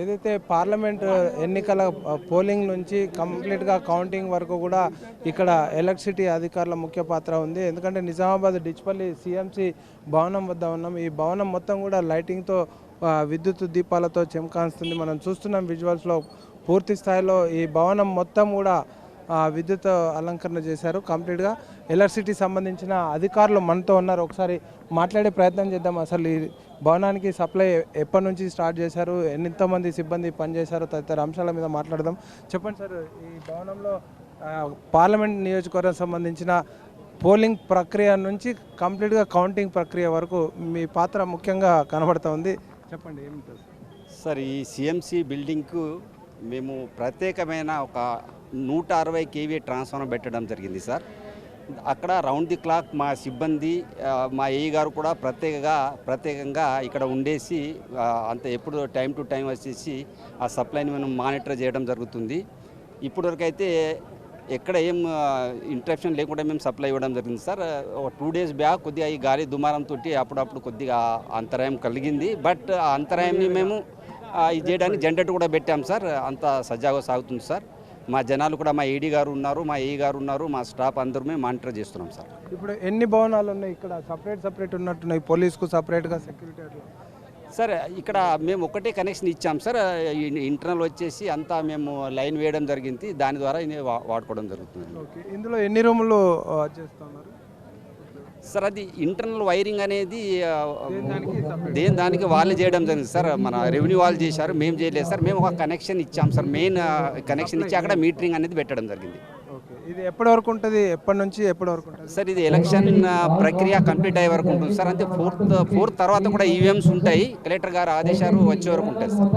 ఏదైతే పార్లమెంట్ ఎన్నికల పోలింగ్ నుంచి కంప్లీట్గా కౌంటింగ్ వరకు కూడా ఇక్కడ ఎలక్ట్రిసిటీ అధికారుల ముఖ్య పాత్ర ఉంది. ఎందుకంటే నిజామాబాద్ డిచ్పల్లి సిఎంసి భవనం వద్ద ఉన్నాం. ఈ భవనం మొత్తం కూడా లైటింగ్తో విద్యుత్ దీపాలతో చెమకాస్తుంది మనం చూస్తున్నాం విజువల్స్లో పూర్తి స్థాయిలో ఈ భవనం మొత్తం కూడా విద్యుత్ అలంకరణ చేశారు. కంప్లీట్గా ఎలక్ట్రిసిటీ సంబంధించిన అధికారులు మనతో ఉన్నారు. ఒకసారి మాట్లాడే ప్రయత్నం చేద్దాం. అసలు ఈ భవనానికి సప్లై ఎప్పటి నుంచి స్టార్ట్ చేశారు? ఎంతమంది సిబ్బంది పనిచేశారు? తదితర అంశాల మీద మాట్లాడదాం. చెప్పండి సార్ ఈ భవనంలో పార్లమెంట్ నియోజకవర్గం సంబంధించిన పోలింగ్ ప్రక్రియ నుంచి కంప్లీట్గా కౌంటింగ్ ప్రక్రియ వరకు మీ పాత్ర ముఖ్యంగా కనబడుతూ ఉంది. చెప్పండి ఏమిటి సార్ ఈ సిఎంసి బిల్డింగ్కు మేము ప్రత్యేకమైన ఒక నూట అరవై కేవీ ట్రాన్స్ఫార్మర్ పెట్టడం జరిగింది సార్. అక్కడ రౌండ్ ది క్లాక్ మా సిబ్బంది మా ఏఈ గారు కూడా ప్రత్యేకంగా ప్రత్యేకంగా ఇక్కడ ఉండేసి అంత ఎప్పుడు టైం టు టైం వచ్చేసి ఆ సప్లైని మనం మానిటర్ చేయడం జరుగుతుంది. ఇప్పటివరకైతే ఎక్కడ ఏం ఇంట్రప్షన్ లేకుండా మేము సప్లై ఇవ్వడం జరిగింది సార్. ఒక టూ డేస్ బ్యాక్ కొద్దిగా ఈ గాలి దుమారంతో అప్పుడప్పుడు కొద్దిగా అంతరాయం కలిగింది. బట్ ఆ అంతరాయంని మేము ఇది చేయడానికి జనరేటర్ కూడా పెట్టాం సార్. అంత సజ్జాగా సాగుతుంది సార్. మా జనాలు కూడా మా ఏడీ గారు ఉన్నారు మా ఏఈ గారు ఉన్నారు మా స్టాఫ్ అందరూ మేము మానిటర్ చేస్తున్నాం సార్. ఇప్పుడు ఎన్ని భవనాలు ఉన్నాయి ఇక్కడ? సపరేట్ సపరేట్ ఉన్నట్టున్నాయి పోలీస్కు సపరేట్గా సెక్యూరిటీ అట్లా? సార్ ఇక్కడ మేము ఒకటే కనెక్షన్ ఇచ్చాం సార్. ఇంటర్నల్ వచ్చేసి అంతా మేము లైన్ వేయడం జరిగింది. దాని ద్వారా వాడుకోవడం జరుగుతుంది. ఓకే. ఇందులో ఎన్ని రూములు చేస్తున్నారు? సార్ అది ఇంటర్నల్ వైరింగ్ అనేది దేని దానికి వాళ్ళు చేయడం జరిగింది. సార్ మన రెవెన్యూ వాళ్ళు చేశారు మేము చేయలేదు సార్. మేము ఒక కనెక్షన్ ఇచ్చాం సార్. మెయిన్ కనెక్షన్ ఇచ్చి అక్కడ మీటరింగ్ అనేది పెట్టడం జరిగింది. ఇది ఎప్పటి వరకు ఉంటుంది? ఎప్పటి నుంచి ఎప్పటి వరకు ఉంటుంది? సార్ ఇది ఎలక్షన్ ప్రక్రియ కంప్లీట్ అయ్యే వరకు ఉంటుంది సార్. అంటే ఫోర్త్ ఫోర్త్ తర్వాత కూడా ఈవీఎంస్ ఉంటాయి. కలెక్టర్ గారు ఆదేశాలు వచ్చే వరకు ఉంటాయి సార్.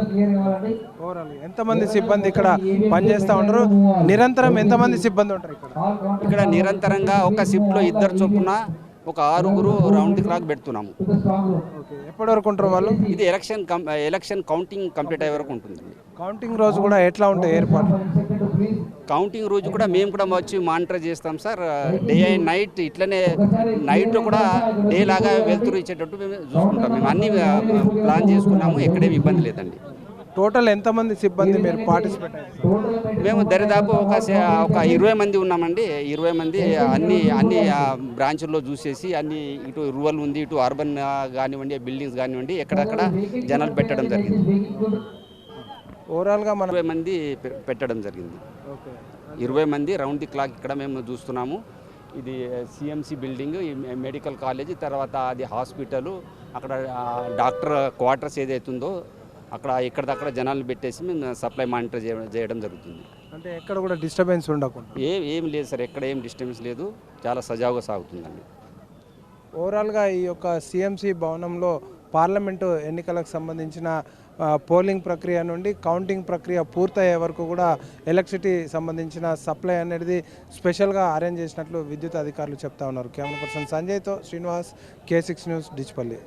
ఓవరాల్ ఎంతమంది సిబ్బంది ఇక్కడ పనిచేస్తూ ఉంటారు? నిరంతరం ఎంతమంది సిబ్బంది ఉంటారు ఇక్కడ? ఇక్కడ నిరంతరంగా ఒక షిఫ్ట్లో ఇద్దరు చొప్పున ఒక ఆరుగురు రౌండ్ ది క్లాక్ పెడుతున్నాము ఎప్పటి వరకు ఉంటారు వాళ్ళు? ఇది ఎలక్షన్ ఎలక్షన్ కౌంటింగ్ కంప్లీట్ అయ్యే వరకు ఉంటుందండి కౌంటింగ్ రోజు కూడా ఎట్లా ఉంటాయి ఏర్పాట్లు? కౌంటింగ్ రోజు కూడా మేము కూడా వచ్చి మానిటర్ చేస్తాం సార్. డే అండ్ నైట్ ఇట్లనే నైట్ కూడా డే లాగా వెళ్తురు ఇచ్చేటట్టు మేము చూసుకుంటాం. మేము అన్ని ప్లాన్ చేసుకున్నాము. ఎక్కడేమి ఇబ్బంది లేదండి. టోటల్ ఎంతమంది సిబ్బంది మీరు పార్టిసిపేట్ అయ్యారు? మేము దరిదాపు ఒక ఒక ఇరవై మంది ఉన్నామండి. ఇరవై మంది అన్ని అన్ని బ్రాంచుల్లో చూసేసి అన్ని ఇటు రూరల్ ఉంది ఇటు అర్బన్ కానివ్వండి బిల్డింగ్స్ కానివ్వండి ఎక్కడెక్కడ జనాలు పెట్టడం జరిగింది. ఓవరాల్గా మన ఇరవై మంది పెట్టడం జరిగింది. ఓకే. ఇరవై మంది రౌండ్ ది క్లాక్ ఇక్కడ మేము చూస్తున్నాము. ఇది సిఎంసి బిల్డింగ్ మెడికల్ కాలేజ్ తర్వాత అది హాస్పిటల్ అక్కడ డాక్టర్ క్వార్టర్స్ ఏదైతుందో అక్కడ ఎక్కడిదక్కడ జనాలను పెట్టేసి మేము సప్లై మానిటర్ చేయడం జరుగుతుంది. అంటే ఎక్కడ కూడా డిస్టర్బెన్స్ ఉండకుండా? ఏ ఏం లేదు సార్ ఎక్కడ ఏం డిస్టర్బెన్స్ లేదు. చాలా సజావుగా సాగుతుందండి. ఓవరాల్గా ఈ యొక్క సిఎంసి భవనంలో పార్లమెంటు ఎన్నికలకు సంబంధించిన పోలింగ్ ప్రక్రియ నుండి కౌంటింగ్ ప్రక్రియ పూర్తయ్యే వరకు కూడా ఎలక్ట్రిసిటీ సంబంధించిన సప్లై అనేది స్పెషల్గా అరేంజ్ చేసినట్లు విద్యుత్ అధికారులు చెప్తా ఉన్నారు. Camera person సంజయ్తో Srinivas K six news Dichpally.